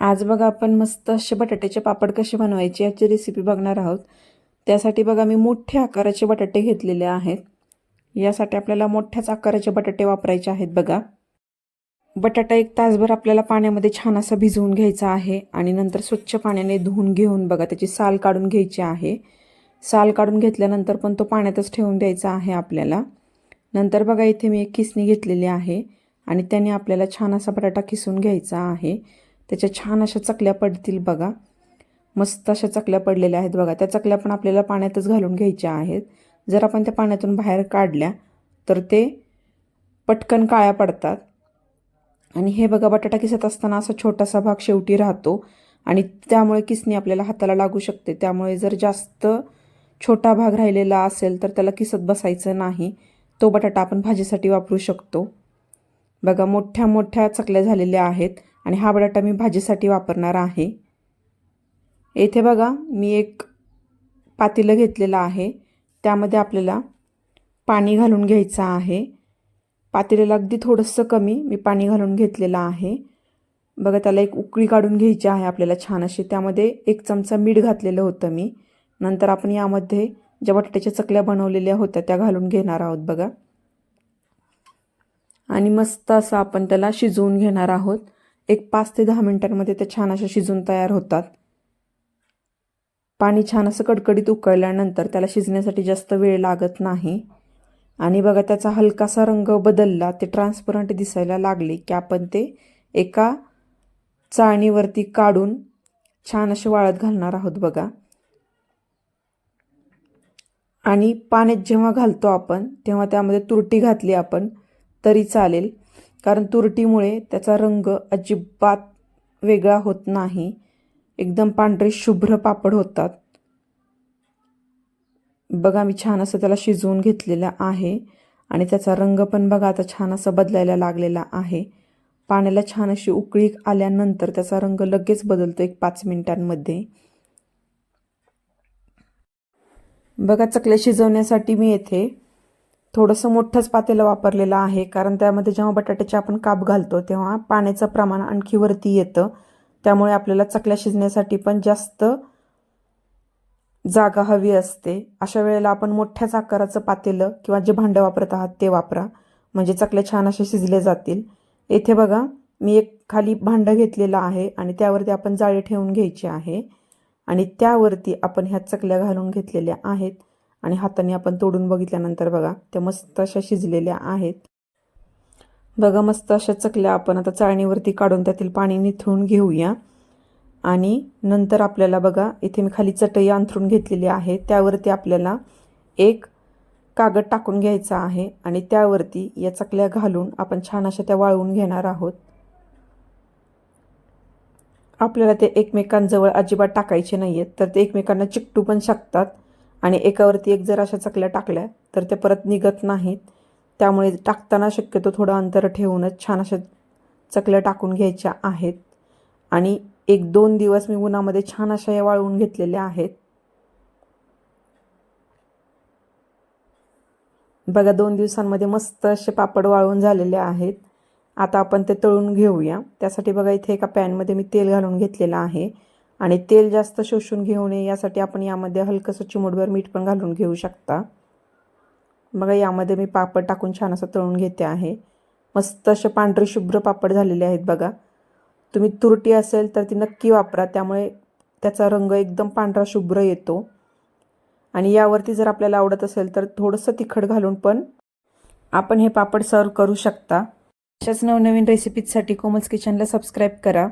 आज बघा आपण मस्त असे बटाट्याचे पापड कसे बनवायचे याची रेसिपी बघणार आहोत. त्यासाठी बघा मी मोठ्या आकाराचे बटाटे घेतलेले आहेत. यासाठी आपल्याला मोठ्याच आकाराचे बटाटे वापरायचे आहेत बघा. बटाटा एक तासभर आपल्याला पाण्यामध्ये छान असा भिजवून घ्यायचा आहे आणि नंतर स्वच्छ पाण्याने धुवून घेऊन बघा त्याची साल काढून घ्यायची आहे. साल काढून घेतल्यानंतर पण तो पाण्यातच ठेवून द्यायचा आहे आपल्याला. नंतर बघा इथे मी एक किसणी घेतलेली आहे आणि त्याने आपल्याला छान असा बटाटा किसून घ्यायचा आहे. त्याच्या छान अशा चकल्या पडतील बघा. मस्त अशा चकल्या पडलेल्या आहेत बघा. त्या चकल्या पण आपल्याला पाण्यातच घालून घ्यायच्या आहेत. जर आपण त्या पाण्यातून बाहेर काढल्या तर ते पटकन काळ्या पडतात. आणि हे बघा बटाटा किसत असताना असा छोटासा भाग शेवटी राहतो. आणि त्यामुळे किसणी आपल्याला हाताला लागू शकते. त्यामुळे जर जास्त छोटा भाग राहिलेला असेल तर त्याला किसत बसायचं नाही. तो बटाटा आपण भाजीसाठी वापरू शकतो. बघा मोठ्या मोठ्या चकल्या झालेल्या आहेत. आणि हा बटाटा मी भाजीसाठी वापरणार आहे. येथे बघा मी एक पातेलं घेतलेलं आहे. त्यामध्ये आपल्याला पाणी घालून घ्यायचं आहे. पातेल्याला अगदी थोडंसं कमी मी पाणी घालून घेतलेलं आहे. बघा त्याला एक उकळी काढून घ्यायची आहे आपल्याला छान अशी. त्यामध्ये एक चमचा मीठ घातलेलं होतं मी. नंतर आपण यामध्ये ज्या बटाट्याच्या चकल्या बनवलेल्या होत्या त्या घालून घेणार आहोत बघा. आणि मस्त असं आपण त्याला शिजवून घेणार आहोत. एक पाच ते दहा मिनिटांमध्ये त्या छान अशा शिजून तयार होतात. पाणी छान असं कडकडीत उकळल्यानंतर त्याला शिजण्यासाठी जास्त वेळ लागत नाही. आणि बघा त्याचा हलकासा रंग बदलला ते ट्रान्सपरंट दिसायला लागले की आपण ते एका चाळणीवरती काढून छान असे वाळत घालणार आहोत बघा. आणि पाण्यात जेव्हा घालतो आपण तेव्हा त्यामध्ये तुरटी घातली आपण तरी चालेल. कारण तुरटीमुळे त्याचा रंग अजिबात वेगळा होत नाही. एकदम पांढरे शुभ्र पापड होतात. बघा मी छान असं त्याला शिजवून घेतलेलं आहे आणि त्याचा रंग पण बघा आता छान असं बदलायला लागलेला आहे. पाण्याला छान अशी उकळी आल्यानंतर त्याचा रंग लगेच बदलतो एक पाच मिनिटांमध्ये. बघा चकल्या शिजवण्यासाठी मी येथे थोडंसं मोठंच पातेलं वापरलेलं आहे. कारण त्यामध्ये जेव्हा बटाट्याचे आपण काप घालतो तेव्हा पाण्याचं प्रमाण आणखी वरती येतं. त्यामुळे आपल्याला चकल्या शिजण्यासाठी पण जास्त जागा हवी असते. अशा वेळेला आपण मोठ्याच आकाराचं पातेलं किंवा जे भांडं वापरत आहात ते वापरा. म्हणजे चकल्या छान असे शिजले जातील. येथे बघा मी एक खाली भांडं घेतलेलं आहे आणि त्यावरती आपण जाळी ठेवून घ्यायची आहे. आणि त्यावरती आपण ह्या चकल्या घालून घेतलेल्या आहेत. आणि हाताने आपण तोडून बघितल्यानंतर बघा त्या मस्त अशा शिजलेल्या आहेत. बघा मस्त अशा चकल्या आपण आता चाळणीवरती काढून त्यातील पाणी निथळून घेऊया. आणि नंतर आपल्याला बघा इथे मी खाली चटई अंथरून घेतलेली आहे. त्यावरती आपल्याला एक कागद टाकून घ्यायचा आहे आणि त्यावरती या चकल्या घालून आपण छान अशा त्या वाळवून घेणार आहोत. आपल्याला ते एकमेकांजवळ अजिबात टाकायचे नाही आहेत तर ते एकमेकांना चिकटू पण शकतात. आणि एकावरती एक जर अशा चकल्या टाकल्या तर ते परत निघत नाहीत. त्यामुळे टाकताना शक्यतो थोडं अंतर ठेवूनच छान अशा चकल्या टाकून घ्यायच्या आहेत. आणि एक दोन दिवस मी उन्हामध्ये छान अशा या वाळवून घेतलेल्या आहेत. बघा दोन दिवसांमध्ये मस्त असे पापड वाळून झालेले आहेत. आता आपण ते तळून घेऊया. त्यासाठी बघा इथे एका पॅनमध्ये मी तेल घालून घेतलेलं आहे. आणि तेल जास्त शोषून घेऊ नये यासाठी आपण यामध्ये हलकंसं चिमूटभर मीठ पण घालून घेऊ शकता. बघा यामध्ये मी पापड टाकून छान असं तळून घेते आहे. मस्त असे पांढरे शुभ्र पापड झालेले आहेत बघा. तुम्ही तुरटी असेल तर ती नक्की वापरा त्यामुळे त्याचा रंग एकदम पांढरा शुभ्र येतो. आणि यावरती जर आपल्याला आवडत असेल तर थोडंसं तिखट घालून पण आपण हे पापड सर्व करू शकता. अशाच नवनवीन रेसिपीजसाठी कोमल्स किचनला सबस्क्राईब करा.